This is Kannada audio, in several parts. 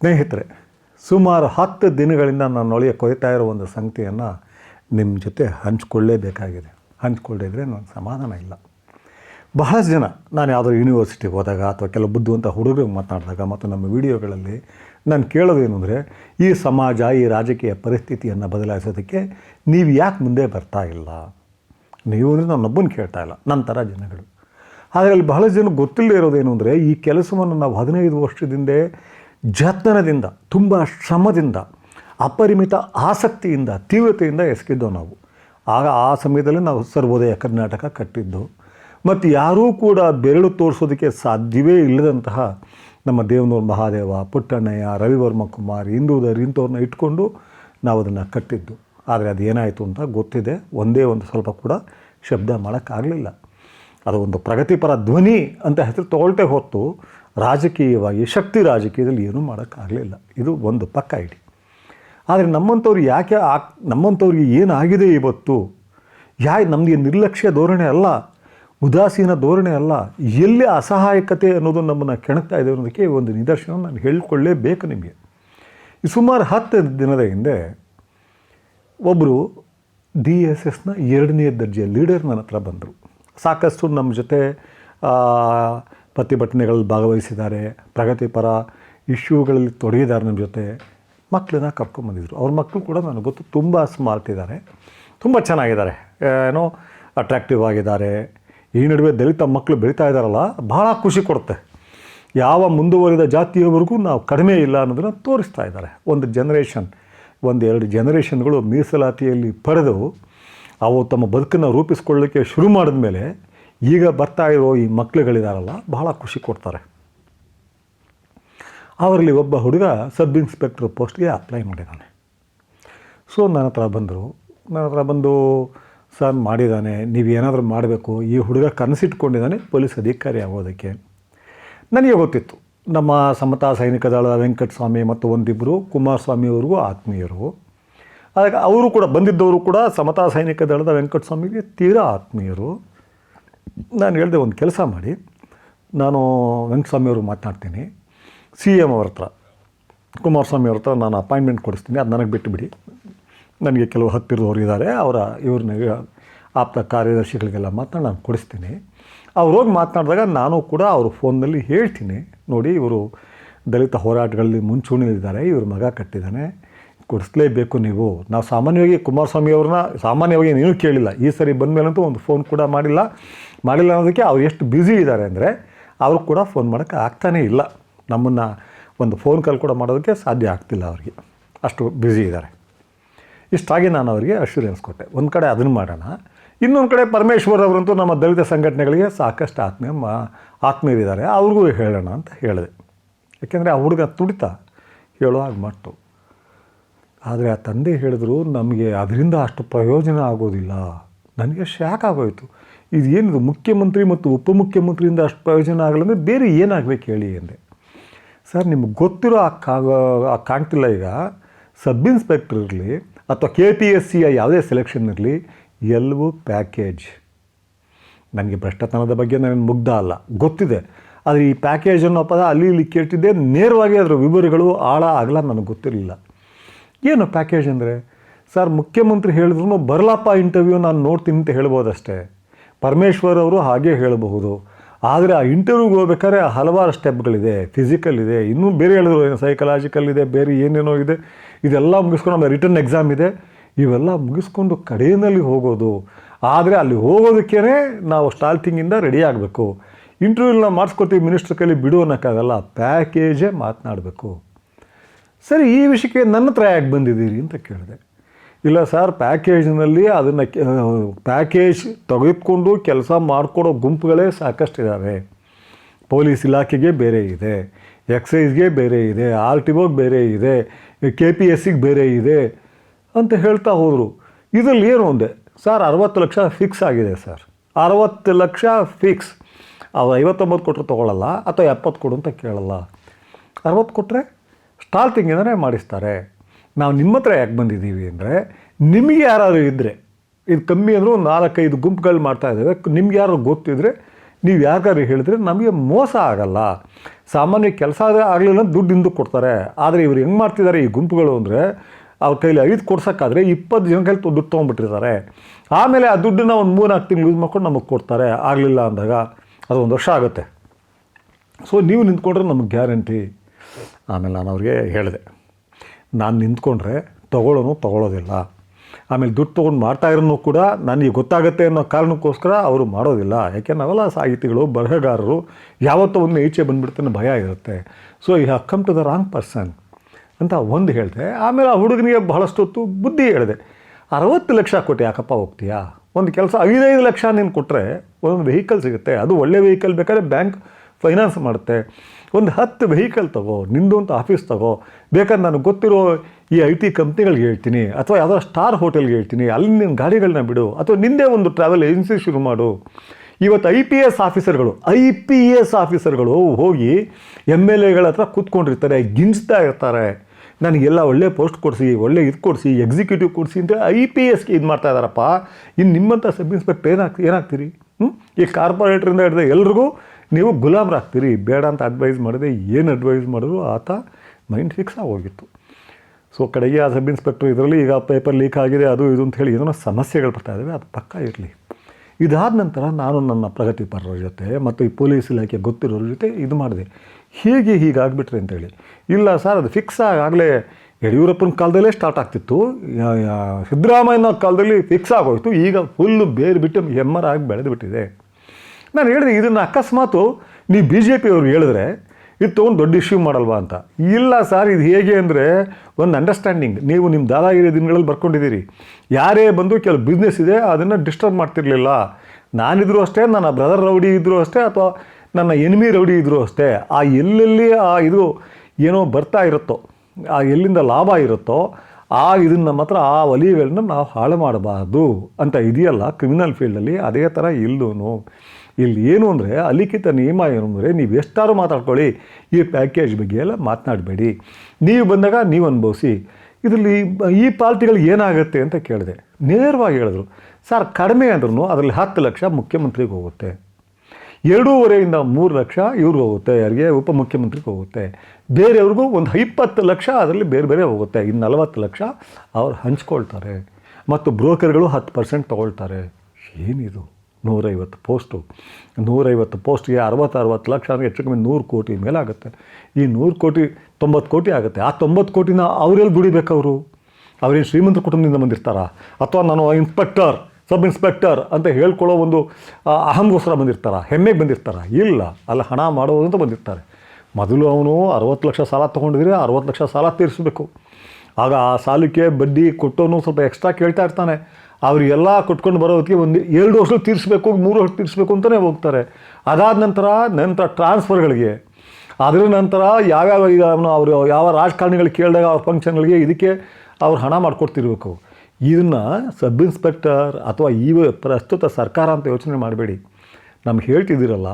ಸ್ನೇಹಿತರೆ, ಸುಮಾರು ಹತ್ತು ದಿನಗಳಿಂದ ನಾನು ಒಳಗೆ ಕೊಯ್ತಾ ಇರೋ ಒಂದು ಸಂಗತಿಯನ್ನು ನಿಮ್ಮ ಜೊತೆ ಹಂಚ್ಕೊಳ್ಳೇಬೇಕಾಗಿದೆ. ಹಂಚ್ಕೊಳ್ಳಿದ್ರೆ ನನಗೆ ಸಮಾಧಾನ ಇಲ್ಲ. ಬಹಳಷ್ಟು ಜನ ನಾನು ಯಾವುದೋ ಯೂನಿವರ್ಸಿಟಿಗೆ ಹೋದಾಗ ಅಥವಾ ಕೆಲವು ಬುದ್ಧಿವಂತ ಹುಡುಗರಿಗೆ ಮಾತನಾಡಿದಾಗ ಮತ್ತು ನಮ್ಮ ವಿಡಿಯೋಗಳಲ್ಲಿ ನಾನು ಕೇಳೋದೇನು ಅಂದರೆ, ಈ ಸಮಾಜ, ಈ ರಾಜಕೀಯ ಪರಿಸ್ಥಿತಿಯನ್ನು ಬದಲಾಯಿಸೋದಕ್ಕೆ ನೀವು ಯಾಕೆ ಮುಂದೆ ಬರ್ತಾ ಇಲ್ಲ? ನೀವು ಅಂದರೆ ನಾನೊಬ್ಬನ ಕೇಳ್ತಾ ಇಲ್ಲ ನನ್ನ ಥರ ಜನಗಳು. ಆದರೆ ಅಲ್ಲಿ ಬಹಳ ಜನ ಗೊತ್ತಿಲ್ಲದೆ ಇರೋದೇನು ಅಂದರೆ, ಈ ಕೆಲಸವನ್ನು ನಾವು ಹದಿನೈದು ವರ್ಷದಿಂದ ಜತನದಿಂದ ತುಂಬ ಶ್ರಮದಿಂದ, ಅಪರಿಮಿತ ಆಸಕ್ತಿಯಿಂದ, ತೀವ್ರತೆಯಿಂದ ಎಸಗಿದ್ದವು ನಾವು. ಆಗ ಆ ಸಮಯದಲ್ಲಿ ನಾವು ಸರ್ವೋದಯ ಕರ್ನಾಟಕ ಕಟ್ಟಿದ್ದು. ಮತ್ತು ಯಾರೂ ಕೂಡ ಬೆರಳು ತೋರಿಸೋದಕ್ಕೆ ಸಾಧ್ಯವೇ ಇಲ್ಲದಂತಹ ನಮ್ಮ ದೇವನೂರು ಮಹಾದೇವ, ಪುಟ್ಟಣ್ಣಯ್ಯ, ರವಿವರ್ಮ ಕುಮಾರ್ ಹಿಂದೂದರ್ ಇಂಥವ್ರನ್ನ ಇಟ್ಕೊಂಡು ನಾವು ಅದನ್ನು ಕಟ್ಟಿದ್ದು. ಆದರೆ ಅದು ಏನಾಯಿತು ಅಂತ ಗೊತ್ತಿದೆ. ಒಂದೇ ಒಂದು ಸ್ವಲ್ಪ ಕೂಡ ಶಬ್ದ ಮಾಡೋಕ್ಕಾಗಲಿಲ್ಲ. ಅದು ಒಂದು ಪ್ರಗತಿಪರ ಧ್ವನಿ ಅಂತ ಹೆಸರು ತೊಗೊಳ್ತೇ ಹೊತ್ತು ರಾಜಕೀಯವಾಗಿ, ಶಕ್ತಿ ರಾಜಕೀಯದಲ್ಲಿ ಏನೂ ಮಾಡೋಕ್ಕಾಗಲಿಲ್ಲ. ಇದು ಒಂದು ಪಕ್ಕ ಇಡಿ ಆದರೆ ನಮ್ಮಂಥವ್ರು ಯಾಕೆ ಆ, ನಮ್ಮಂಥವ್ರಿಗೆ ಏನಾಗಿದೆ ಇವತ್ತು? ಯಾ ನಮಗೆ ನಿರ್ಲಕ್ಷ್ಯ ಧೋರಣೆ ಅಲ್ಲ, ಉದಾಸೀನ ಧೋರಣೆ ಅಲ್ಲ, ಎಲ್ಲಿ ಅಸಹಾಯಕತೆ ಅನ್ನೋದು ನಮ್ಮನ್ನು ಕೆಣಕ್ತಾ ಇದೆ ಅನ್ನೋದಕ್ಕೆ ಒಂದು ನಿದರ್ಶನ ನಾನು ಹೇಳಿಕೊಳ್ಳೇಬೇಕು ನಿಮಗೆ. ಸುಮಾರು ಹತ್ತು ದಿನದ ಹಿಂದೆ ಒಬ್ಬರು ಡಿ ಎಸ್ ಎಸ್ನ ಎರಡನೇ ದರ್ಜೆಯ ಲೀಡರ್ ನನ್ನ ಹತ್ರ ಬಂದರು. ಸಾಕಷ್ಟು ನಮ್ಮ ಜೊತೆ ಪ್ರತಿಭಟನೆಗಳಲ್ಲಿ ಭಾಗವಹಿಸಿದ್ದಾರೆ. ಪ್ರಗತಿಪರ ಇಶ್ಯೂಗಳಲ್ಲಿ ತೊಡಗಿದ್ದಾರೆ ನಮ್ಮ ಜೊತೆ. ಮಕ್ಕಳನ್ನ ಕರ್ಕೊಂಬಂದಿದ್ರು ಅವ್ರ ಮಕ್ಕಳು ಕೂಡ ನನಗೆ ಗೊತ್ತು ತುಂಬ ಸ್ಮಾರ್ಟ್ ಇದ್ದಾರೆ. ತುಂಬ ಚೆನ್ನಾಗಿದ್ದಾರೆ. ಏನೋ ಅಟ್ರಾಕ್ಟಿವ್ ಆಗಿದ್ದಾರೆ. ಈ ನಡುವೆ ದಲಿತ ಮಕ್ಕಳು ಬೆಳೀತಾ ಇದ್ದಾರಲ್ಲ ಭಾಳ ಖುಷಿ ಕೊಡುತ್ತೆ. ಯಾವ ಮುಂದುವರಿದ ಜಾತಿಯವರೆಗೂ ನಾವು ಕಡಿಮೆ ಇಲ್ಲ ಅನ್ನೋದನ್ನು ತೋರಿಸ್ತಾ ಇದ್ದಾರೆ. ಒಂದು ಜನ್ರೇಷನ್ ಒಂದು ಎರಡು ಜನ್ರೇಷನ್ಗಳು ಮೀಸಲಾತಿಯಲ್ಲಿ ಪಡೆದು, ಅವು ತಮ್ಮ ಬದುಕನ್ನು ರೂಪಿಸ್ಕೊಳ್ಳಿಕ್ಕೆ ಶುರು ಮಾಡಿದ ಮೇಲೆ ಈಗ ಬರ್ತಾ ಇರೋ ಈ ಮಕ್ಕಳುಗಳಿದಾರಲ್ಲ ಬಹಳ ಖುಷಿ ಕೊಡ್ತಾರೆ. ಅವರಲ್ಲಿ ಒಬ್ಬ ಹುಡುಗ ಸಬ್ ಇನ್ಸ್ಪೆಕ್ಟರ್ ಪೋಸ್ಟ್ಗೆ ಅಪ್ಲೈ ಮಾಡಿದ್ದಾನೆ ಸೊ ನನ್ನ ಹತ್ರ ಬಂದರು. ನನ್ನ ಹತ್ರ ಬಂದು, ಸರ್ ಮಾಡಿದ್ದಾನೆ ನೀವು ಏನಾದರೂ ಮಾಡಬೇಕು. ಈ ಹುಡುಗ ಕನಸಿಟ್ಕೊಂಡಿದ್ದಾನೆ ಪೊಲೀಸ್ ಅಧಿಕಾರಿ ಆಗೋದಕ್ಕೆ. ನನಗೆ ಗೊತ್ತಿತ್ತು. ನಮ್ಮ ಸಮತಾ ಸೈನಿಕ ದಳದ ವೆಂಕಟಸ್ವಾಮಿ ಮತ್ತು ಒಂದಿಬ್ಬರು ಕುಮಾರಸ್ವಾಮಿಯವ್ರಿಗೂ ಆತ್ಮೀಯರು. ಅದಕ್ಕೆ ಅವರು ಕೂಡ ಬಂದಿದ್ದವರು ಕೂಡ ಸಮತಾ ಸೈನಿಕ ದಳದ ವೆಂಕಟಸ್ವಾಮಿಗೆ ತೀರಾ ಆತ್ಮೀಯರು. ನಾನು ಹೇಳಿದೆ ಒಂದು ಕೆಲಸ ಮಾಡಿ. ನಾನು ವೆಂಕಟಸ್ವಾಮಿಯವರು ಮಾತನಾಡ್ತೀನಿ. ಸಿ ಎಂ ಅವ್ರ ಹತ್ರ, ಕುಮಾರಸ್ವಾಮಿ ಅವ್ರ ಹತ್ರ ನಾನು ಅಪಾಯಿಂಟ್ಮೆಂಟ್ ಕೊಡಿಸ್ತೀನಿ. ಅದು ನನಗೆ ಬಿಟ್ಟುಬಿಡಿ ನನಗೆ ಕೆಲವು ಹತ್ತಿರದವ್ರು ಇದ್ದಾರೆ ಅವರ, ಇವ್ರನ್ನ, ಆಪ್ತ ಕಾರ್ಯದರ್ಶಿಗಳಿಗೆಲ್ಲ ಮಾತನಾಡಿ ನಾನು ಕೊಡಿಸ್ತೀನಿ. ಅವ್ರು ಹೋಗಿ ಮಾತನಾಡಿದಾಗ ನಾನು ಕೂಡ ಅವ್ರ ಫೋನ್ನಲ್ಲಿ ಹೇಳ್ತೀನಿ. ನೋಡಿ, ಇವರು ದಲಿತ ಹೋರಾಟಗಳಲ್ಲಿ ಮುಂಚೂಣಿಯಲ್ಲಿದ್ದಾರೆ. ಇವ್ರ ಮಗ ಕಟ್ಟಿದ್ದಾನೆ. ಕೊಡಿಸ್ಲೇಬೇಕು ನೀವು. ನಾವು ಸಾಮಾನ್ಯವಾಗಿ ಕುಮಾರಸ್ವಾಮಿ ಅವ್ರನ್ನ, ಸಾಮಾನ್ಯವಾಗಿ ನೀನು ಕೇಳಿಲ್ಲ. ಈ ಸರಿ ಬಂದ ಮೇಲಂತೂ ಒಂದು ಫೋನ್ ಕೂಡ ಮಾಡಿಲ್ಲ. ಮಾಡಿಲ್ಲ ಅನ್ನೋದಕ್ಕೆ ಅವ್ರು ಎಷ್ಟು ಬ್ಯುಸಿ ಇದ್ದಾರೆ ಅಂದರೆ ಅವ್ರು ಕೂಡ ಫೋನ್ ಮಾಡೋಕ್ಕೆ ಆಗ್ತಾನೇ ಇಲ್ಲ. ನಮ್ಮನ್ನು ಒಂದು ಫೋನ್ ಕಾಲ್ ಕೂಡ ಮಾಡೋದಕ್ಕೆ ಸಾಧ್ಯ ಆಗ್ತಿಲ್ಲ ಅವರಿಗೆ. ಅಷ್ಟು ಬ್ಯುಸಿ ಇದ್ದಾರೆ ಇಷ್ಟಾಗಿ ನಾನು ಅವರಿಗೆ ಅಶ್ಯೂರೆನ್ಸ್ ಕೊಟ್ಟೆ. ಒಂದು ಕಡೆ ಅದನ್ನು ಮಾಡೋಣ. ಇನ್ನೊಂದು ಕಡೆ ಪರಮೇಶ್ವರ್ ಅವರಂತೂ ನಮ್ಮ ದಲಿತ ಸಂಘಟನೆಗಳಿಗೆ ಸಾಕಷ್ಟು ಆತ್ಮೀಯ ಮಾ, ಆತ್ಮೀಯರಿದ್ದಾರೆ. ಅವ್ರಿಗೂ ಹೇಳೋಣ ಅಂತ ಹೇಳಿದೆ. ಯಾಕೆಂದರೆ ಆ ಹುಡುಗ ತುಡಿತ ಹೇಳೋ ಹಾಗೆ ಮಾಡ್ತು. ಆದರೆ ಆ ತಂದೆ ಹೇಳಿದ್ರು, ನಮಗೆ ಅದರಿಂದ ಅಷ್ಟು ಪ್ರಯೋಜನ ಆಗೋದಿಲ್ಲ. ನನಗೆ ಶಾಕ್ ಆಗೋಯಿತು. ಇದು ಏನಿದು ಮುಖ್ಯಮಂತ್ರಿ ಮತ್ತು ಉಪಮುಖ್ಯಮಂತ್ರಿಯಿಂದ ಅಷ್ಟು ಪ್ರಯೋಜನ ಆಗಲ್ಲ ಅಂದರೆ ಬೇರೆ ಏನಾಗಬೇಕು ಹೇಳಿ ಅಂದೆ. ಸರ್, ನಿಮ್ಗೆ ಗೊತ್ತಿರೋ ಆ ಕಾಣ್ತಿಲ್ಲ ಈಗ. ಸಬ್ ಇನ್ಸ್ಪೆಕ್ಟರ್ ಇರಲಿ ಅಥವಾ ಕೆ ಪಿ ಎಸ್ ಸಿಯ ಯಾವುದೇ ಸೆಲೆಕ್ಷನ್ ಇರಲಿ, ಎಲ್ಲವೂ ಪ್ಯಾಕೇಜ್ ನನಗೆ ಭ್ರಷ್ಟತನದ ಬಗ್ಗೆ ನನಗೆ ಮುಗ್ಧ ಅಲ್ಲ. ಗೊತ್ತಿದೆ. ಆದರೆ ಈ ಪ್ಯಾಕೇಜ್ ಅನ್ನೋ ಪದ ಅಲ್ಲಿ ಇಲ್ಲಿ ಕೇಳ್ತಿದ್ದೆ, ನೇರವಾಗಿ ಅದರ ವಿವರಗಳು ಆಳ ಆಗಲ್ಲ ನನಗೆ ಗೊತ್ತಿರಲಿಲ್ಲ. ಏನು ಪ್ಯಾಕೇಜ್ ಅಂದರೆ? ಸರ್ ಮುಖ್ಯಮಂತ್ರಿ ಹೇಳಿದ್ರು ಬರಲಪ್ಪ ಇಂಟರ್ವ್ಯೂ ನಾನು ನೋಡ್ತೀನಿ ಅಂತ ಹೇಳ್ಬೋದಷ್ಟೇ. ಪರಮೇಶ್ವರ್ ಅವರು ಹಾಗೆ ಹೇಳಬಹುದು. ಆದರೆ ಆ ಇಂಟರ್ವ್ಯೂಗೆ ಹೋಗ್ಬೇಕಾದ್ರೆ ಹಲವಾರು ಸ್ಟೆಪ್ಗಳಿದೆ ಫಿಸಿಕಲ್ ಇದೆ, ಇನ್ನೂ ಬೇರೆ ಹೇಳಿದ್ರು, ಏನು ಸೈಕಲಾಜಿಕಲ್ ಇದೆ, ಬೇರೆ ಏನೇನೋ ಇದೆ. ಇದೆಲ್ಲ ಮುಗಿಸ್ಕೊಂಡು ಆಮೇಲೆ ರಿಟರ್ನ್ ಎಕ್ಸಾಮ್ ಇದೆ. ಇವೆಲ್ಲ ಮುಗಿಸ್ಕೊಂಡು ಕಡೆಯಲ್ಲಿ ಹೋಗೋದು. ಆದರೆ ಅಲ್ಲಿ ಹೋಗೋದಕ್ಕೇ ನಾವು ಸ್ಟಾರ್ಟಿಂಗಿಂದ ರೆಡಿ ಆಗಬೇಕು. ಇಂಟರ್ವ್ಯೂನ ಮಾಡಿಸ್ಕೊತೀವಿ ಮಿನಿಸ್ಟ್ರ್ ಕೈಲಿ ಬಿಡು ಅನ್ನೋಕ್ಕಾಗಲ್ಲ ಪ್ಯಾಕೇಜೇ ಮಾತನಾಡಬೇಕು. ಸರಿ, ಈ ವಿಷಯಕ್ಕೆ ನನ್ನ ಹತ್ರ ಯಾಕೆ ಬಂದಿದ್ದೀರಿ ಅಂತ ಕೇಳಿದೆ. ಇಲ್ಲ ಸರ್ ಪ್ಯಾಕೇಜ್ನಲ್ಲಿ ಅದನ್ನು ಪ್ಯಾಕೇಜ್ ತೆಗೆದುಕೊಂಡು ಕೆಲಸ ಮಾಡಿಕೊಡೋ ಗುಂಪುಗಳೇ ಸಾಕಷ್ಟು ಇದ್ದಾವೆ ಪೊಲೀಸ್ ಇಲಾಖೆಗೆ ಬೇರೆ ಇದೆ, ಎಕ್ಸೈಸ್ಗೆ ಬೇರೆ ಇದೆ, ಆರ್ ಟಿ ಒಗೆ ಬೇರೆ ಇದೆ, ಕೆ ಪಿ ಎಸ್ ಸಿಗೆ ಬೇರೆ ಇದೆ ಅಂತ ಹೇಳ್ತಾ ಹೋದರು. ಇದರಲ್ಲಿ ಏನು ಒಂದೆ? ಸರ್, ಅರವತ್ತು ಲಕ್ಷ ಫಿಕ್ಸ್ ಆಗಿದೆ ಸರ್. ಅರವತ್ತು ಲಕ್ಷ ಫಿಕ್ಸ್ ಅವ್ರು ಐವತ್ತೊಂಬತ್ತು ಕೊಟ್ಟರೆ ತೊಗೊಳ್ಳಲ್ಲ ಅಥವಾ ಎಪ್ಪತ್ತು ಕೊಡು ಅಂತ ಕೇಳಲ್ಲ. ಅರವತ್ತು ಕೊಟ್ಟರೆ ಸ್ಟಾರ್ಟಿಂಗಿಂದನೇ ಮಾಡಿಸ್ತಾರೆ. ನಾವು ನಿಮ್ಮ ಹತ್ರ ಯಾಕೆ ಬಂದಿದ್ದೀವಿ ಅಂದರೆ ನಿಮಗೆ ಯಾರಾದರೂ ಇದ್ದರೆ ಇದು ಕಮ್ಮಿ ಅಂದರೂ ಒಂದು ನಾಲ್ಕೈದು ಗುಂಪುಗಳು ಮಾಡ್ತಾ ಇದ್ದಾವೆ ನಿಮ್ಗೆ ಯಾರು ಗೊತ್ತಿದ್ರೆ ನೀವು ಯಾರಿಗಾರು ಹೇಳಿದ್ರೆ ನಮಗೆ ಮೋಸ ಆಗಲ್ಲ. ಸಾಮಾನ್ಯ ಕೆಲಸ ಆಗಲಿಲ್ಲ ದುಡ್ಡು ಹಿಂದಕ್ಕೆ ಕೊಡ್ತಾರೆ. ಆದರೆ ಇವರು ಹೆಂಗೆ ಮಾಡ್ತಿದ್ದಾರೆ ಈ ಗುಂಪುಗಳು ಅಂದರೆ ಅವ್ರ ಕೈಲಿ ಐದು ಕೊಡ್ಸೋಕ್ಕಾದ್ರೆ ಇಪ್ಪತ್ತು ಜನ ಕೈಲಿ ದುಡ್ಡು ತೊಗೊಂಡ್ಬಿಟ್ಟಿರ್ತಾರೆ. ಆಮೇಲೆ ಆ ದುಡ್ಡನ್ನ ಒಂದು ಮೂರು ನಾಲ್ಕು ತಿಂಗಳು ಯೂಸ್ ಮಾಡ್ಕೊಂಡು ನಮಗೆ ಕೊಡ್ತಾರೆ. ಆಗಲಿಲ್ಲ ಅಂದಾಗ ಅದು ಒಂದು ವರ್ಷ ಆಗುತ್ತೆ. ಸೊ ನೀವು ನಿಂತ್ಕೊಂಡ್ರೆ ನಮಗೆ ಗ್ಯಾರಂಟಿ. ಆಮೇಲೆ ನಾನು ಅವ್ರಿಗೆ ಹೇಳಿದೆ. ನಾನು ನಿಂತ್ಕೊಂಡ್ರೆ ತೊಗೊಳ್ಳೋನು ತೊಗೊಳ್ಳೋದಿಲ್ಲ. ಆಮೇಲೆ ದುಡ್ಡು ತೊಗೊಂಡು ಮಾಡ್ತಾ ಇರೋನು ಕೂಡ ನನಗೆ ಗೊತ್ತಾಗುತ್ತೆ ಅನ್ನೋ ಕಾರಣಕ್ಕೋಸ್ಕರ ಅವರು ಮಾಡೋದಿಲ್ಲ. ಯಾಕೆ ನಾವೆಲ್ಲ ಸಾಹಿತಿಗಳು, ಬರಹಗಾರರು, ಯಾವತ್ತೋ ಒಂದು ಈಚೆ ಬಂದುಬಿಡ್ತಾನೆ ಭಯ ಇರುತ್ತೆ. So you have come to the wrong person ಅಂತ ಒಂದು ಹೇಳಿದೆ. ಆಮೇಲೆ ಆ ಹುಡುಗನಿಗೆ ಬಹಳಷ್ಟು ಹೊತ್ತು ಬುದ್ಧಿ ಹೇಳಿದೆ. ಅರವತ್ತು ಲಕ್ಷ ಕೊಟ್ಟು ಯಾಕಪ್ಪ ಹೋಗ್ತೀಯಾ? ಒಂದು ಕೆಲಸ ಐದೈದು ಲಕ್ಷ ನೀನು ಕೊಟ್ಟರೆ ಒಂದು ವೆಹಿಕಲ್ ಸಿಗುತ್ತೆ. ಅದು ಒಳ್ಳೆ ವೆಹಿಕಲ್ ಬೇಕಾದ್ರೆ ಬ್ಯಾಂಕ್ ಫೈನಾನ್ಸ್ ಮಾಡುತ್ತೆ. ಒಂದು ಹತ್ತು ವೆಹಿಕಲ್ ತಗೋ, ನಿಂದು ಅಂತ ಆಫೀಸ್ ತಗೋ, ಬೇಕಾದ್ರೆ ನನಗೆ ಗೊತ್ತಿರೋ ಈ ಐ ಟಿ ಕಂಪ್ನಿಗಳಿಗೆ ಹೇಳ್ತೀನಿ, ಅಥವಾ ಯಾವುದೋ ಸ್ಟಾರ್ ಹೋಟೆಲ್ಗೆ ಹೇಳ್ತೀನಿ ಅಲ್ಲಿ ನಿನ್ನ ಗಾಡಿಗಳನ್ನ ಬಿಡು, ಅಥವಾ ನಿಂದೇ ಒಂದು ಟ್ರಾವೆಲ್ ಏಜೆನ್ಸಿ ಶುರು ಮಾಡು. ಇವತ್ತು ಐ ಪಿ ಎಸ್ ಆಫೀಸರ್ಗಳು, ಐ ಪಿ ಎಸ್ ಆಫೀಸರ್ಗಳು ಹೋಗಿ ಎಂ ಎಲ್ ಎಗಳ ಹತ್ರ ಕೂತ್ಕೊಂಡಿರ್ತಾರೆ ಗಿಂಜ್ತಾ ಇರ್ತಾರೆ. ನನಗೆಲ್ಲ ಒಳ್ಳೆ ಪೋಸ್ಟ್ ಕೊಡಿಸಿ, ಒಳ್ಳೆ ಇದು ಕೊಡಿಸಿ, ಎಕ್ಸಿಕ್ಯೂಟಿವ್ ಕೊಡಿಸಿ ಅಂತ ಐ ಪಿ ಎಸ್ಗೆ ಇದು ಮಾಡ್ತಾ ಇದ್ದಾರಪ್ಪ. ಇನ್ನು ನಿಮ್ಮಂಥ ಸಬ್ ಇನ್ಸ್ಪೆಕ್ಟರ್ ಏನಾಗ್ತಿ ಏನಾಗ್ತೀರಿ? ಈ ಕಾರ್ಪೊರೇಟ್ರಿಂದ ಹಿಡಿದು ಎಲ್ರಿಗೂ ನೀವು ಗುಲಾಮ್ರಾಗ್ತೀರಿ ಬೇಡ ಅಂತ ಅಡ್ವೈಸ್ ಮಾಡಿದೆ ಏನು ಅಡ್ವೈಸ್ ಮಾಡಿದ್ರು ಆತ ಮೈಂಡ್ ಫಿಕ್ಸ್ ಆಗೋಗಿತ್ತು ಸೊ ಕಡೆಗೆ ಆ ಸಬ್ ಇನ್ಸ್ಪೆಕ್ಟರ್ ಇದರಲ್ಲಿ ಈಗ ಪೇಪರ್ ಲೀಕ್ ಆಗಿದೆ, ಅದು ಇದು ಅಂತ ಹೇಳಿ ಏನೋ ಸಮಸ್ಯೆಗಳು ಬರ್ತಾ ಇದ್ದಾವೆ ಅದು ಪಕ್ಕ ಇರಲಿ. ಇದಾದ ನಂತರ ನಾನು ನನ್ನ ಪ್ರಗತಿಪರರ ಜೊತೆ ಮತ್ತು ಈ ಪೊಲೀಸ್ ಇಲಾಖೆ ಗೊತ್ತಿರೋರ ಜೊತೆ ಇದು ಮಾಡಿದೆ. ಹೀಗೆ ಹೀಗಾಗ್ಬಿಟ್ರೆ ಅಂತೇಳಿ ಇಲ್ಲ ಸರ್ ಅದು ಫಿಕ್ಸ್ ಆಗಲೇ ಯಡಿಯೂರಪ್ಪನ ಕಾಲದಲ್ಲೇ ಸ್ಟಾರ್ಟ್ ಆಗ್ತಿತ್ತು. ಸಿದ್ದರಾಮಯ್ಯನ ಕಾಲದಲ್ಲಿ ಫಿಕ್ಸ್ ಆಗೋಯ್ತು. ಈಗ ಫುಲ್ಲು ಬೇರೆ ಬಿಟ್ಟು ಹೆಮ್ಮರಾಗಿ ಬೆಳೆದು ಬಿಟ್ಟಿದೆ ನಾನು ಹೇಳಿದೆ, ಇದನ್ನು ಅಕಸ್ಮಾತು ನೀವು ಬಿ ಜೆ ಪಿಯವರು ಹೇಳಿದ್ರೆ, ಇದು ತೊಗೊಂಡು ದೊಡ್ಡ ಇಶ್ಯೂ ಮಾಡಲ್ವಾ ಅಂತ. ಇಲ್ಲ ಸರ್, ಇದು ಹೇಗೆ ಅಂದರೆ ಒಂದು ಅಂಡರ್ಸ್ಟ್ಯಾಂಡಿಂಗ್ ನೀವು ನಿಮ್ಮ ದಾದಾಗಿರಿ ದಿನಗಳಲ್ಲಿ ಬರ್ಕೊಂಡಿದ್ದೀರಿ. ಯಾರೇ ಬಂದು ಕೆಲವು ಬಿಸ್ನೆಸ್ ಇದೆ, ಅದನ್ನು ಡಿಸ್ಟರ್ಬ್ ಮಾಡ್ತಿರಲಿಲ್ಲ. ನಾನಿದ್ರು ಅಷ್ಟೇ, ನನ್ನ ಬ್ರದರ್ ರೌಡಿ ಇದ್ದರೂ ಅಷ್ಟೇ, ಅಥವಾ ನನ್ನ ಎನಿಮಿ ರೌಡಿ ಇದ್ದರೂ ಅಷ್ಟೇ. ಆ ಎಲ್ಲೆಲ್ಲಿ ಆ ಇದು ಏನೋ ಬರ್ತಾ ಇರುತ್ತೋ, ಆ ಎಲ್ಲಿಂದ ಲಾಭ ಇರುತ್ತೋ, ಆ ಇದನ್ನು ಮಾತ್ರ ಆ ವಲಯಗಳನ್ನ ನಾವು ಹಾಳು ಮಾಡಬಾರ್ದು ಅಂತ ಇದೆಯಲ್ಲ ಕ್ರಿಮಿನಲ್ ಫೀಲ್ಡಲ್ಲಿ ಅದೇ ಥರ ಇಲ್ಲದೂ ಇಲ್ಲಿ ಏನು ಅಂದರೆ, ಅಲಿಖಿತ ನಿಯಮ ಏನು ಅಂದರೆ, ನೀವು ಎಷ್ಟಾರು ಮಾತಾಡ್ಕೊಳ್ಳಿ, ಈ ಪ್ಯಾಕೇಜ್ ಬಗ್ಗೆ ಎಲ್ಲ ಮಾತನಾಡಬೇಡಿ. ನೀವು ಬಂದಾಗ ನೀವು ಅನುಭವಿಸಿ. ಇದರಲ್ಲಿ ಈ ಪಾಲ್ಟಿಗಳು ಏನಾಗುತ್ತೆ ಅಂತ ಕೇಳಿದೆ. ನೇರವಾಗಿ ಹೇಳಿದ್ರು. ಸರ್, ಕಡಿಮೆ ಅಂದ್ರೂ ಅದರಲ್ಲಿ ಹತ್ತು ಲಕ್ಷ ಮುಖ್ಯಮಂತ್ರಿಗೆ ಹೋಗುತ್ತೆ. ಎರಡೂವರೆಯಿಂದ ಮೂರು ಲಕ್ಷ ಇವ್ರಿಗೆ ಹೋಗುತ್ತೆ. ಯಾರಿಗೆ? ಉಪಮುಖ್ಯಮಂತ್ರಿಗೆ ಹೋಗುತ್ತೆ. ಬೇರೆಯವ್ರಿಗೂ ಒಂದು ಇಪ್ಪತ್ತು ಲಕ್ಷ ಅದರಲ್ಲಿ ಬೇರೆ ಬೇರೆ ಹೋಗುತ್ತೆ. ಇನ್ನು ನಲವತ್ತು ಲಕ್ಷ ಅವ್ರು ಹಂಚ್ಕೊಳ್ತಾರೆ. ಮತ್ತು ಬ್ರೋಕರ್ಗಳು ಹತ್ತು ಪರ್ಸೆಂಟ್ ತೊಗೊಳ್ತಾರೆ. ಏನಿದು? ನೂರೈವತ್ತು ಪೋಸ್ಟು. ನೂರೈವತ್ತು ಪೋಸ್ಟ್ಗೆ ಅರವತ್ತು ಅರವತ್ತು ಲಕ್ಷ ಅಂದರೆ ಹೆಚ್ಚು ಕಮ್ಮಿ ನೂರು ಕೋಟಿ ಮೇಲೆ ಆಗುತ್ತೆ ಈ ನೂರು ಕೋಟಿ, ತೊಂಬತ್ತು ಕೋಟಿ ಆಗುತ್ತೆ. ಆ ತೊಂಬತ್ತು ಕೋಟಿನ ಅವರೆಲ್ಲಿ ದುಡಿಬೇಕು ಅವರು ಅವರೇನು ಶ್ರೀಮಂತ ಕುಟುಂಬದಿಂದ ಬಂದಿರ್ತಾರಾ? ಅಥವಾ ನಾನು ಇನ್ಸ್ಪೆಕ್ಟರ್, ಸಬ್ ಇನ್ಸ್ಪೆಕ್ಟರ್ ಅಂತ ಹೇಳ್ಕೊಳ್ಳೋ ಒಂದು ಅಹಂಗೋಸ್ಕರ ಬಂದಿರ್ತಾರ? ಹೆಮ್ಮೆಗೆ ಬಂದಿರ್ತಾರ? ಇಲ್ಲ. ಅಲ್ಲಿ, ಹಣ ಮಾಡೋದು ಅಂತ ಬಂದಿರ್ತಾರೆ. ಮೊದಲು ಅವನು ಅರವತ್ತು ಲಕ್ಷ ಸಾಲ ತೊಗೊಂಡಿದ್ರೆ ಅರವತ್ತು ಲಕ್ಷ ಸಾಲ ತೀರಿಸಬೇಕು. ಆಗ ಆ ಸಾಲಕ್ಕೆ ಬಡ್ಡಿ ಕೊಟ್ಟವನು ಸ್ವಲ್ಪ ಎಕ್ಸ್ಟ್ರಾ ಕೇಳ್ತಾ ಇರ್ತಾನೆ. ಅವರಿಗೆಲ್ಲ ಕೊಟ್ಕೊಂಡು ಬರೋದಕ್ಕೆ ಒಂದು ಎರಡು ವರ್ಷ ತೀರಿಸಬೇಕು, ಮೂರು ವರ್ಷ ತೀರಿಸಬೇಕು ಅಂತಲೇ ಹೋಗ್ತಾರೆ. ಅದಾದ ನಂತರ ನಂತರ ಟ್ರಾನ್ಸ್ಫರ್ಗಳಿಗೆ. ಅದರ ನಂತರ ಯಾವ್ಯಾವ ಈಗ ಅವರು ಯಾವ ರಾಜಕಾರಣಿಗಳು ಕೇಳಿದಾಗ ಅವ್ರ ಫಂಕ್ಷನ್ಗಳಿಗೆ ಇದಕ್ಕೆ ಅವ್ರು ಹಣ ಮಾಡಿಕೊಡ್ತಿರ್ಬೇಕು. ಇದನ್ನು ಸಬ್ ಇನ್ಸ್ಪೆಕ್ಟರ್ ಅಥವಾ ಈ ಪ್ರಸ್ತುತ ಸರ್ಕಾರ ಅಂತ ಯೋಚನೆ ಮಾಡಬೇಡಿ. ನಮ್ಗೆ ಹೇಳ್ತಿದ್ದೀರಲ್ಲ,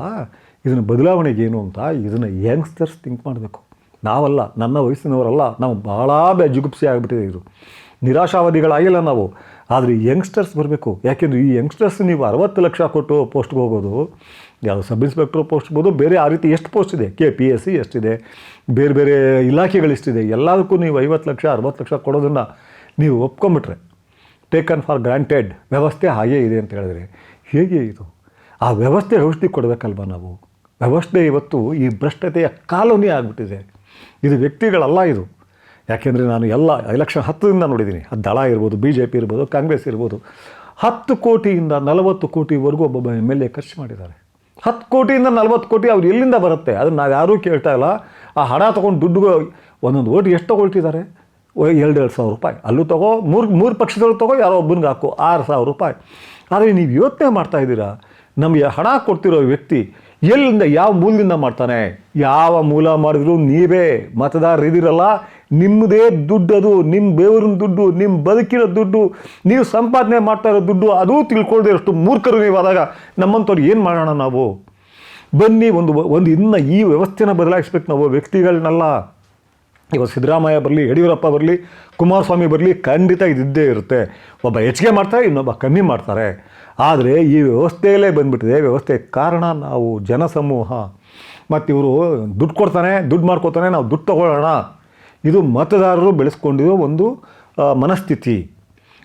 ಇದನ್ನು ಬದಲಾವಣೆಗೆ ಏನು ಅಂತ ಇದನ್ನು ಯಂಗ್ಸ್ಟರ್ಸ್ ಥಿಂಕ್ ಮಾಡಬೇಕು. ನಾವಲ್ಲ, ನನ್ನ ವಯಸ್ಸಿನವರಲ್ಲ, ನಾವು ಭಾಳ ಬೆ ಜುಗುಪ್ಸೆ ಆಗಿಬಿಟ್ಟಿದೆ ಇದು. ನಿರಾಶಾವಾದಿಗಳಾಗಿಲ್ಲ ನಾವು. ಆದರೆ ಯಂಗ್ಸ್ಟರ್ಸ್ ಬರಬೇಕು. ಯಾಕೆಂದರೆ ಈ ಯಂಗ್ಸ್ಟರ್ಸ್ ನೀವು ಅರವತ್ತು ಲಕ್ಷ ಕೊಟ್ಟು ಪೋಸ್ಟ್ಗೆ ಹೋಗೋದು, ಯಾವುದು ಸಬ್ ಇನ್ಸ್ಪೆಕ್ಟರ್ ಪೋಸ್ಟ್ ಬೋದು, ಬೇರೆ ಆ ರೀತಿ ಎಷ್ಟು ಪೋಸ್ಟ್ ಇದೆ? ಕೆ ಪಿ ಎಸ್ ಸಿ ಎಷ್ಟಿದೆ? ಬೇರೆ ಬೇರೆ ಇಲಾಖೆಗಳು ಎಷ್ಟಿದೆ? ಎಲ್ಲದಕ್ಕೂ ನೀವು ಐವತ್ತು ಲಕ್ಷ, ಅರವತ್ತು ಲಕ್ಷ ಕೊಡೋದನ್ನು ನೀವು ಒಪ್ಕೊಂಬಿಟ್ರೆ ಟೇಕನ್ ಫಾರ್ ಗ್ರಾಂಟೆಡ್ ವ್ಯವಸ್ಥೆ ಹಾಗೇ ಇದೆ ಅಂತ ಹೇಳಿದ್ರೆ ಹೇಗೆ ಇದು? ಆ ವ್ಯವಸ್ಥೆ ಔಷಧಿ ಕೊಡಬೇಕಲ್ವ ನಾವು? ವ್ಯವಸ್ಥೆ ಇವತ್ತು ಈ ಭ್ರಷ್ಟತೆಯ ಕಾಲೋನಿ ಆಗಿಬಿಟ್ಟಿದೆ. ಇದು ವ್ಯಕ್ತಿಗಳಲ್ಲ ಇದು. ಯಾಕೆಂದರೆ ನಾನು ಎಲ್ಲ ಎಲೆಕ್ಷನ್ ಹತ್ತರಿಂದ ನೋಡಿದ್ದೀನಿ. ಅದು ದಳ ಇರ್ಬೋದು ಬಿ ಜೆ ಪಿ ಇರ್ಬೋದು, ಕಾಂಗ್ರೆಸ್ ಇರ್ಬೋದು. ಹತ್ತು ಕೋಟಿಯಿಂದ ನಲವತ್ತು ಕೋಟಿವರೆಗೂ ಒಬ್ಬ ಎಂ ಎಲ್ ಎ ಖರ್ಚು ಮಾಡಿದ್ದಾರೆ. ಹತ್ತು ಕೋಟಿಯಿಂದ ನಲವತ್ತು ಕೋಟಿ ಅವ್ರು ಎಲ್ಲಿಂದ ಬರುತ್ತೆ? ಅದನ್ನು ನಾವು ಯಾರೂ ಕೇಳ್ತಾ ಇಲ್ಲ. ಆ ಹಣ ತೊಗೊಂಡು ದುಡ್ಡು ಒಂದೊಂದು ಓಟ್ ಎಷ್ಟು ತೊಗೊಳ್ತಿದ್ದಾರೆ? ಎರಡು ಎರಡು ಸಾವಿರ ರೂಪಾಯಿ. ಅಲ್ಲೂ ತಗೋ, ಮೂರು ಮೂರು ಪಕ್ಷದಲ್ಲಿ ತಗೋ, ಯಾರೋ ಒಬ್ಬನಿಗೆ ಹಾಕು, ಆರು ಸಾವಿರ ರೂಪಾಯಿ. ಆದರೆ ನೀವು ಯೋಚನೆ ಮಾಡ್ತಾ ಇದ್ದೀರಾ? ನಮಗೆ ಹಣ ಕೊಡ್ತಿರೋ ವ್ಯಕ್ತಿ ಎಲ್ಲಿಂದ, ಯಾವ ಮೂಲದಿಂದ ಮಾಡ್ತಾನೆ? ಯಾವ ಮೂಲ ಮಾಡಿದ್ರು ನೀವೇ ಮತದಾರರಿದ್ದೀರಲ್ಲ ನಿಮ್ಮದೇ ದುಡ್ಡು ಅದು ನಿಮ್ಮ ಬೇವರಿನ ದುಡ್ಡು ನಿಮ್ಮ ಬದುಕಿನ ದುಡ್ಡು, ನೀವು ಸಂಪಾದನೆ ಮಾಡ್ತಾ ಇರೋ ದುಡ್ಡು, ಅದೂ ತಿಳ್ಕೊಳ್ದೇ ಅಷ್ಟು ಮೂರ್ಖರು ನೀವು ಆದಾಗ ನಮ್ಮಂಥವ್ರು ಏನು ಮಾಡೋಣ ನಾವು? ಬನ್ನಿ, ಒಂದು ಒಂದು ಇನ್ನು ಈ ವ್ಯವಸ್ಥೆನ ಬದಲಾಯಿಸ್ಬೇಕು ನಾವು ವ್ಯಕ್ತಿಗಳನ್ನೆಲ್ಲ. ಇವಾಗ ಸಿದ್ದರಾಮಯ್ಯ ಬರಲಿ, ಯಡಿಯೂರಪ್ಪ ಬರಲಿ, ಕುಮಾರಸ್ವಾಮಿ ಬರಲಿ, ಖಂಡಿತ ಇದ್ದೇ ಇರುತ್ತೆ. ಒಬ್ಬ ಹೆಚ್ಚಿಗೆ ಮಾಡ್ತಾರೆ, ಇನ್ನೊಬ್ಬ ಕಮ್ಮಿ ಮಾಡ್ತಾರೆ. ಆದರೆ ಈ ವ್ಯವಸ್ಥೆಯಲ್ಲೇ ಬಂದುಬಿಟ್ಟಿದೆ. ವ್ಯವಸ್ಥೆ ಕಾರಣ ನಾವು ಜನಸಮೂಹ. ಮತ್ತು ಇವರು ದುಡ್ಡು ಕೊಡ್ತಾನೆ, ದುಡ್ಡು ಮಾಡ್ಕೋತಾನೆ, ನಾವು ದುಡ್ಡು ತಗೊಳ್ಳೋಣ. ಇದು ಮತದಾರರು ಬೆಳೆಸ್ಕೊಂಡಿರೋ ಒಂದು ಮನಸ್ಥಿತಿ.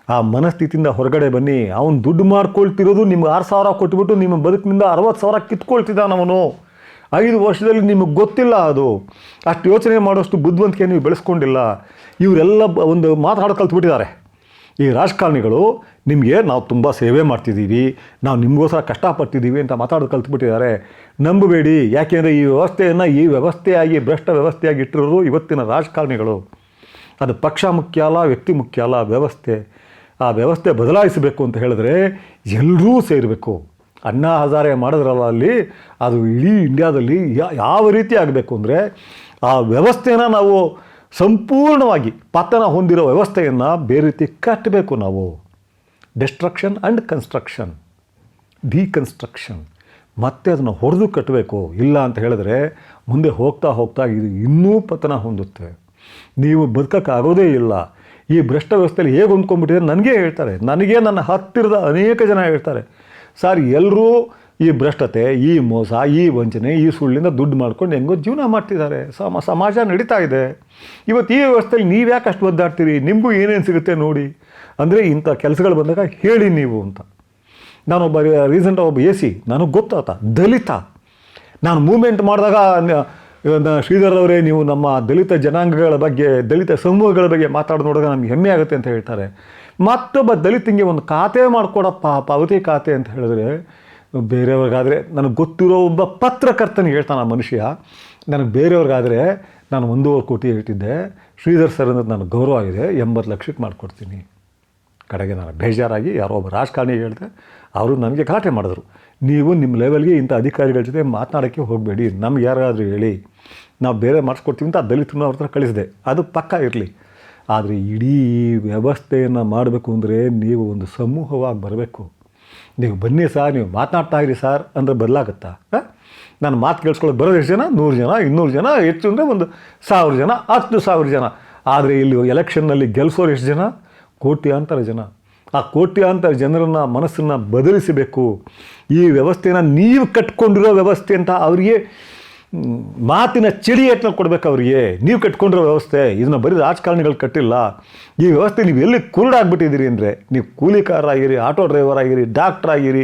ಆ ಮನಸ್ಥಿತಿಯಿಂದ ಹೊರಗಡೆ ಬನ್ನಿ. ಅವನು ದುಡ್ಡು ಮಾಡ್ಕೊಳ್ತಿರೋದು ನಿಮ್ಗೆ ಆರು ಸಾವಿರ ಕೊಟ್ಬಿಟ್ಟು ನಿಮ್ಮ ಬದುಕಿನಿಂದ ಅರವತ್ತು ಸಾವಿರ ಕಿತ್ಕೊಳ್ತಿದ್ದಾನವನು ಐದು ವರ್ಷದಲ್ಲಿ ನಿಮಗೆ ಗೊತ್ತಿಲ್ಲ ಅದು. ಅಷ್ಟು ಯೋಚನೆ ಮಾಡೋಷ್ಟು ಬುದ್ಧಿವಂತಿಕೆ ನೀವು ಬೆಳೆಸ್ಕೊಂಡಿಲ್ಲ. ಇವರೆಲ್ಲ ಒಂದು ಮಾತಾಡೋ ಕಲ್ತ್ಬಿಟ್ಟಿದ್ದಾರೆ ಈ ರಾಜಕಾರಣಿಗಳು ನಿಮಗೆ ನಾವು ತುಂಬ ಸೇವೆ ಮಾಡ್ತಿದ್ದೀವಿ, ನಾವು ನಿಮಗೋಸ್ಕರ ಕಷ್ಟಪಡ್ತಿದ್ದೀವಿ ಅಂತ ಮಾತಾಡೋದು ಕಲ್ತ್ಬಿಟ್ಟಿದ್ದಾರೆ. ನಂಬಬೇಡಿ, ಯಾಕೆಂದರೆ ಈ ವ್ಯವಸ್ಥೆಯನ್ನು ಈ ವ್ಯವಸ್ಥೆಯಾಗಿ, ಭ್ರಷ್ಟ ವ್ಯವಸ್ಥೆಯಾಗಿ ಇಟ್ಟಿರೋರು ಇವತ್ತಿನ ರಾಜಕಾರಣಿಗಳು. ಅದು ಪಕ್ಷ ಮುಖ್ಯ ಅಲ್ಲ, ವ್ಯಕ್ತಿ ಮುಖ್ಯ ಅಲ್ಲ, ವ್ಯವಸ್ಥೆ. ಆ ವ್ಯವಸ್ಥೆ ಬದಲಾಯಿಸಬೇಕು ಅಂತ ಹೇಳಿದ್ರೆ ಎಲ್ಲರೂ ಸೇರಬೇಕು. ಅಣ್ಣಾ ಹಜಾರೆ ಮಾಡಿದ್ರಲ್ಲ ಅಲ್ಲಿ, ಅದು ಇಡೀ ಇಂಡಿಯಾದಲ್ಲಿ ಯಾವ ರೀತಿ ಆಗಬೇಕು ಅಂದರೆ ಆ ವ್ಯವಸ್ಥೆನ ನಾವು ಸಂಪೂರ್ಣವಾಗಿ ಪತನ ಹೊಂದಿರೋ ವ್ಯವಸ್ಥೆಯನ್ನು ಬೇರೆ ರೀತಿ ಕಟ್ಟಬೇಕು ನಾವು. ಡಿಸ್ಟ್ರಕ್ಷನ್ ಆ್ಯಂಡ್ ಕನ್ಸ್ಟ್ರಕ್ಷನ್ ಡಿಕನ್ಸ್ಟ್ರಕ್ಷನ್ ಮತ್ತೆ ಅದನ್ನು ಹೊಡೆದು ಕಟ್ಟಬೇಕು. ಇಲ್ಲ ಅಂತ ಹೇಳಿದ್ರೆ ಮುಂದೆ ಹೋಗ್ತಾ ಹೋಗ್ತಾ ಇದು ಇನ್ನೂ ಪತನ ಹೊಂದುತ್ತೆ. ನೀವು ಬದುಕೋಕ್ಕಾಗೋದೇ ಇಲ್ಲ. ಈ ಭ್ರಷ್ಟ ವ್ಯವಸ್ಥೆಯಲ್ಲಿ ಹೇಗೆ ಹೊಂದ್ಕೊಂಡ್ಬಿಟ್ಟಿದೆ ನನಗೇ ಹೇಳ್ತಾರೆ. ನನಗೆ ನನ್ನ ಹತ್ತಿರದ ಅನೇಕ ಜನ ಹೇಳ್ತಾರೆ. ಸರ್ ಎಲ್ಲರೂ ಈ ಭ್ರಷ್ಟತೆ, ಈ ಮೋಸ, ಈ ವಂಚನೆ, ಈ ಸುಳ್ಳಿಂದ ದುಡ್ಡು ಮಾಡ್ಕೊಂಡು ಹೆಂಗೋ ಜೀವನ ಮಾಡ್ತಿದ್ದಾರೆ. ಸಮ, ಸಮಾಜ ನಡೀತಾ ಇದೆ. ಇವತ್ತು ಈ ವ್ಯವಸ್ಥೆಯಲ್ಲಿ ನೀವು ಯಾಕೆ ಅಷ್ಟು ಒದ್ದಾಡ್ತೀರಿ? ನಿಮಗೂ ಏನೇನು ಸಿಗುತ್ತೆ ನೋಡಿ. ಅಂದರೆ ಇಂಥ ಕೆಲಸಗಳು ಬಂದಾಗ ಹೇಳಿ ನೀವು ಅಂತ. ನಾನೊಬ್ಬ ರೀಸೆಂಟ್ ಒಬ್ಬ ಎ ಸಿ, ನನಗೆ ಗೊತ್ತಾತ ದಲಿತ. ನಾನು ಮೂಮೆಂಟ್ ಮಾಡಿದಾಗ ಶ್ರೀಧರ್ ಅವರೇ, ನೀವು ನಮ್ಮ ದಲಿತ ಜನಾಂಗಗಳ ಬಗ್ಗೆ, ದಲಿತ ಸಮೂಹಗಳ ಬಗ್ಗೆ ಮಾತಾಡೋದು ನೋಡಿದಾಗ ನಮ್ಗೆ ಹೆಮ್ಮೆ ಆಗುತ್ತೆ ಅಂತ ಹೇಳ್ತಾರೆ. ಮತ್ತೊಬ್ಬ ದಲಿತಂಗೆ ಒಂದು ಖಾತೆ ಮಾಡಿಕೊಡಪ್ಪ, ಪಾವತಿ ಖಾತೆ ಅಂತ ಹೇಳಿದ್ರೆ ಬೇರೆಯವ್ರಿಗಾದರೆ ನನಗೆ ಗೊತ್ತಿರೋ ಒಬ್ಬ ಪತ್ರಕರ್ತನ ಹೇಳ್ತಾನೆ ಆ ಮನುಷ್ಯ. ನನಗೆ ಬೇರೆಯವ್ರಿಗಾದರೆ ನಾನು ಒಂದೂವರೆ ಕೋಟಿ ಹೇಳ್ತಿದ್ದೆ. ಶ್ರೀಧರ್ ಸರ್ ಅನ್ನೋದು ನನಗೆ ಗೌರವ ಆಗಿದೆ. ಎಂಬತ್ತು ಲಕ್ಷಕ್ಕೆ ಮಾಡಿಕೊಡ್ತೀನಿ. ಕಡೆಗೆ ನಾನು ಬೇಜಾರಾಗಿ ಯಾರೋ ಒಬ್ಬ ರಾಜಕಾರಣಿ ಹೇಳಿದೆ. ಅವರು ನನಗೆ ಕಾಟೆ ಮಾಡಿದ್ರು. ನೀವು ನಿಮ್ಮ ಲೆವೆಲ್ಗೆ ಇಂಥ ಅಧಿಕಾರಿಗಳ ಜೊತೆ ಮಾತನಾಡೋಕ್ಕೆ ಹೋಗಬೇಡಿ. ನಮ್ಗೆ ಯಾರಾದರೂ ಹೇಳಿ. ನಾವು ಬೇರೆ ಮಾಡಿಸ್ಕೊಡ್ತೀವಿ ಅಂತ ದಲಿತನ ಅವ್ರ ಹತ್ರ ಕಳಿಸಿದೆ. ಅದು ಪಕ್ಕ ಇರಲಿ. ಆದರೆ ಇಡೀ ವ್ಯವಸ್ಥೆಯನ್ನು ಮಾಡಬೇಕು ಅಂದರೆ ನೀವು ಒಂದು ಸಮೂಹವಾಗಿ ಬರಬೇಕು. ನೀವು ಬನ್ನಿ ಸರ್, ನೀವು ಮಾತನಾಡ್ತಾ ಇರಿ ಸರ್ ಅಂದರೆ ಬದಲಾಗುತ್ತಾ? ನಾನು ಮಾತು ಕೇಳಿಸ್ಕೊಳ್ಳೋಕೆ ಬರೋದು ಎಷ್ಟು ಜನ? ನೂರು ಜನ, ಇನ್ನೂರು ಜನ, ಹೆಚ್ಚು ಅಂದರೆ ಒಂದು ಸಾವಿರ ಜನ, ಹತ್ತು ಸಾವಿರ ಜನ. ಆದರೆ ಇಲ್ಲಿ ಎಲೆಕ್ಷನ್ನಲ್ಲಿ ಗೆಲ್ಸೋರು ಎಷ್ಟು ಜನ? ಕೋಟ್ಯಾಂತರ ಜನ. ಆ ಕೋಟ್ಯಾಂತರ ಜನರನ್ನು ಮನಸ್ಸನ್ನು ಬದಲಿಸಬೇಕು. ಈ ವ್ಯವಸ್ಥೆನ ನೀವು ಕಟ್ಕೊಂಡಿರೋ ವ್ಯವಸ್ಥೆ ಅಂತ ಅವರಿಗೆ ಮಾತಿನ ಚಿಡಿ ಯತ್ನ ಕೊಡಬೇಕು ಅವರಿಗೆ. ನೀವು ಕಟ್ಕೊಂಡಿರೋ ವ್ಯವಸ್ಥೆ, ಇದನ್ನು ಬರೀ ರಾಜಕಾರಣಿಗಳು ಕಟ್ಟಿಲ್ಲ. ಈ ವ್ಯವಸ್ಥೆ ನೀವು ಎಲ್ಲಿ ಕುರುಡಾಗ್ಬಿಟ್ಟಿದ್ದೀರಿ ಅಂದರೆ, ನೀವು ಕೂಲಿಕಾರರಾಗಿರಿ ಆಟೋ ಡ್ರೈವರ್ ಆಗಿರಿ, ಡಾಕ್ಟ್ರ್ ಆಗಿರಿ,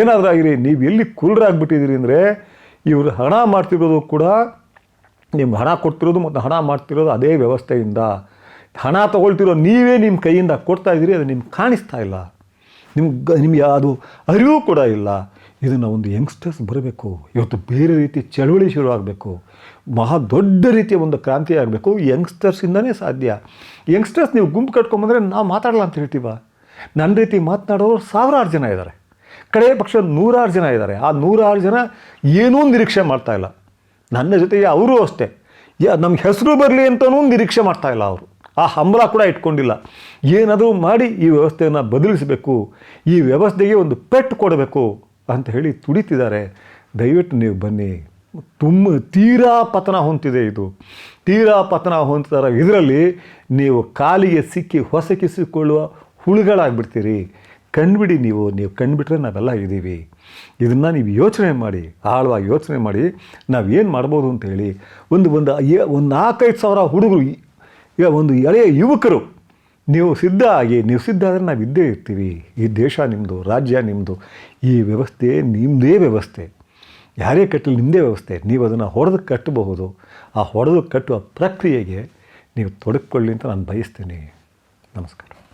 ಏನಾದರೂ ಆಗಿರಿ, ನೀವು ಎಲ್ಲಿ ಕುರುಡಾಗ್ಬಿಟ್ಟಿದ್ದೀರಿ ಅಂದರೆ, ಇವರು ಹಣ ಮಾಡ್ತಿರೋದು ಕೂಡ ನಿಮ್ಮ ಹಣ ಕೊಡ್ತಿರೋದು ಮತ್ತು ಹಣ ಮಾಡ್ತಿರೋದು ಅದೇ ವ್ಯವಸ್ಥೆಯಿಂದ. ಹಣ ತಗೊಳ್ತಿರೋ ನೀವೇ ನಿಮ್ಮ ಕೈಯಿಂದ ಕೊಡ್ತಾ ಇದ್ದೀರಿ, ಅದು ನಿಮ್ಗೆ ಕಾಣಿಸ್ತಾ ಇಲ್ಲ. ನಿಮ್ಗೆ, ನಿಮಗೆ ಅದು ಅರಿವು ಕೂಡ ಇಲ್ಲ. ಇದನ್ನು ಒಂದು ಯಂಗ್ಸ್ಟರ್ಸ್ ಬರಬೇಕು, ಇವತ್ತು ಬೇರೆ ರೀತಿ ಚಳುವಳಿ ಶುರುವಾಗಬೇಕು ಮಹಾ ದೊಡ್ಡ ರೀತಿಯ ಒಂದು ಕ್ರಾಂತಿ ಆಗಬೇಕು ಯಂಗ್ಸ್ಟರ್ಸಿಂದನೇ ಸಾಧ್ಯ. ಯಂಗ್ಸ್ಟರ್ಸ್ ನೀವು ಗುಂಪು ಕಟ್ಕೊಂಬಂದರೆ ನಾವು ಮಾತಾಡಲ್ಲ ಅಂತ ಹೇಳ್ತೀವ? ನನ್ನ ರೀತಿ ಮಾತನಾಡೋರು ಸಾವಿರಾರು ಜನ ಇದ್ದಾರೆ ಕಡೆಯ ಪಕ್ಷ ನೂರಾರು ಜನ ಇದ್ದಾರೆ ಆ ನೂರಾರು ಜನ ಏನೂ ನಿರೀಕ್ಷೆ ಮಾಡ್ತಾಯಿಲ್ಲ ನನ್ನ ಜೊತೆಗೆ ಅವರು ಅಷ್ಟೇ. ಯಾ, ನಮ್ಗೆ ಹೆಸರು ಬರಲಿ ಅಂತಲೂ ನಿರೀಕ್ಷೆ ಮಾಡ್ತಾಯಿಲ್ಲ ಅವರು. ಆ ಹಂಬಲ ಕೂಡ ಇಟ್ಕೊಂಡಿಲ್ಲ. ಏನಾದರೂ ಮಾಡಿ ಈ ವ್ಯವಸ್ಥೆಯನ್ನು ಬದಲಿಸಬೇಕು, ಈ ವ್ಯವಸ್ಥೆಗೆ ಒಂದು ಪೆಟ್ಟು ಕೊಡಬೇಕು ಅಂತ ಹೇಳಿ ತುಡಿತಿದ್ದಾರೆ. ದಯವಿಟ್ಟು ನೀವು ಬನ್ನಿ. ತುಂಬ ತೀರಾ ಪತನ ಹೊಂತಿದೆ ಇದು. ತೀರಾ ಪತನ ಹೊಂದಿದಾರ. ಇದರಲ್ಲಿ ನೀವು ಕಾಲಿಗೆ ಸಿಕ್ಕಿ ಹೊಸಕಿಸಿಕೊಳ್ಳುವ ಹುಳುಗಳಾಗ್ಬಿಡ್ತೀರಿ. ಕಂಡುಬಿಡಿ ನೀವು ನೀವು ಕಂಡುಬಿಟ್ರೆ ನಾವೆಲ್ಲ ಇದ್ದೀವಿ ಇದನ್ನು ನೀವು ಯೋಚನೆ ಮಾಡಿ, ಆಳವಾಗಿ ಯೋಚನೆ ಮಾಡಿ, ನಾವು ಏನು ಮಾಡ್ಬೋದು ಅಂತ ಹೇಳಿ. ಒಂದು ಒಂದು ಒಂದು ನಾಲ್ಕೈದು ಸಾವಿರ ಹುಡುಗರು, ಈಗ ಒಂದು ಎಳೆಯ ಯುವಕರು ನೀವು ಸಿದ್ಧ ಆಗಿ, ನೀವು ಸಿದ್ಧ ಆದರೆ ನಾವು ಇದ್ದೇ ಇರ್ತೀವಿ. ಈ ದೇಶ ನಿಮ್ಮದು ರಾಜ್ಯ ನಿಮ್ಮದು ಈ ವ್ಯವಸ್ಥೆ ನಿಮ್ಮದೇ ವ್ಯವಸ್ಥೆ. ಯಾರೇ ಕಟ್ಟಲಿ ನಿಮ್ಮದೇ ವ್ಯವಸ್ಥೆ. ನೀವು ಅದನ್ನು ಹೊಡೆದು ಕಟ್ಟಬಹುದು. ಆ ಹೊಡೆದು ಕಟ್ಟುವ ಪ್ರಕ್ರಿಯೆಗೆ ನೀವು ತೊಡಗಿಕೊಳ್ಳಿ ಅಂತ ನಾನು ಬಯಸ್ತೀನಿ. ನಮಸ್ಕಾರ.